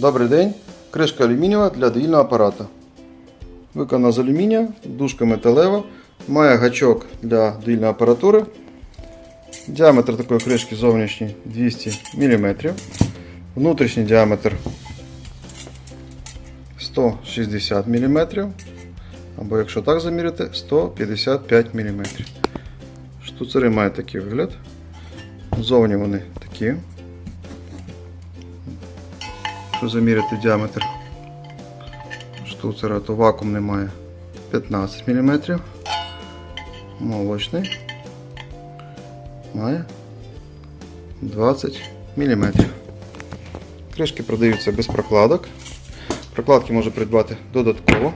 Добрий день. Кришка алюмінієва для доїльного апарата. Виконана з алюмінія, дужка металева, має гачок для доїльної апаратури. Діаметр такої кришки зовнішній 200 мм. Внутрішній діаметр 160 мм. Або якщо так заміряти, 155 мм. Штуцери мають такий вигляд. Зовні вони такі. Якщо заміряти діаметр штуцера, то вакуум немає 15 мм. Молочний має 20 мм. Кришки продаються без прокладок. Прокладки можна придбати додатково.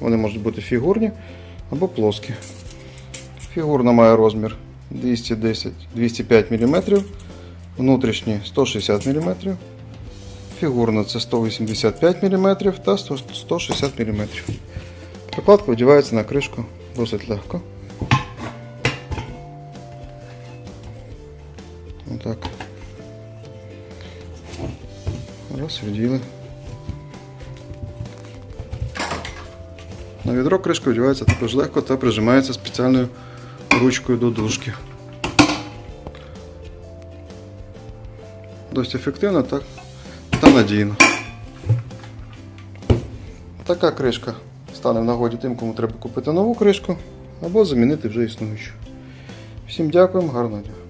Вони можуть бути фігурні або плоскі. Фігурна має розмір 210-205 мм, внутрішній 160 мм. Фігурна це 185 мм та 160 мм. Прокладка одягається на кришку досить легко. Отак. Раз, вділи. На відро кришка одягається також легко та прижимається спеціальною ручкою до дужки. Досить ефективно так, та надійно. Така кришка стане в нагоді тим, кому треба купити нову кришку або замінити вже існуючу. Всім дякуємо, гарного дня.